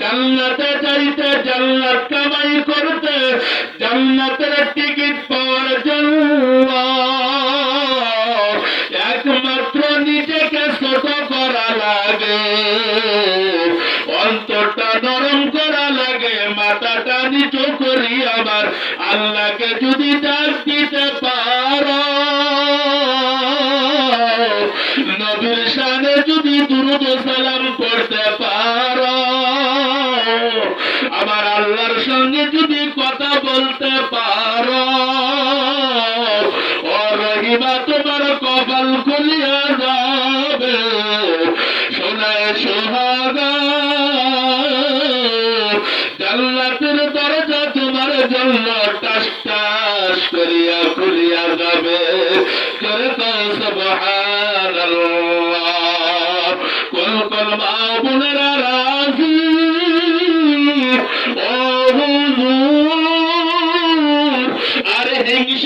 জান্নাতে যাইতে জান্নাত কামাই করতে জান্নাতের টিকিট পাওয়ার জন্য। একমাত্র নিজেকে ছোট করা লাগে, অন্তরটা নরম করা লাগে, মাথাটা নিচু করি আমার আল্লাহকে যদি ডাক দিতে পারো। নবীর শানে যদি দুরুদ সালাম করতে পারো আমার আল্লাহর সঙ্গে যদি কথা বলতে পারো রহিমা, তোমার কপাল খুলিয়া যাবে। সোনায় সোহাগা দরজা তোমার জন্য টাস টাস করিয়া খুলিয়া যাবে। কোন কোন মা বোনেরা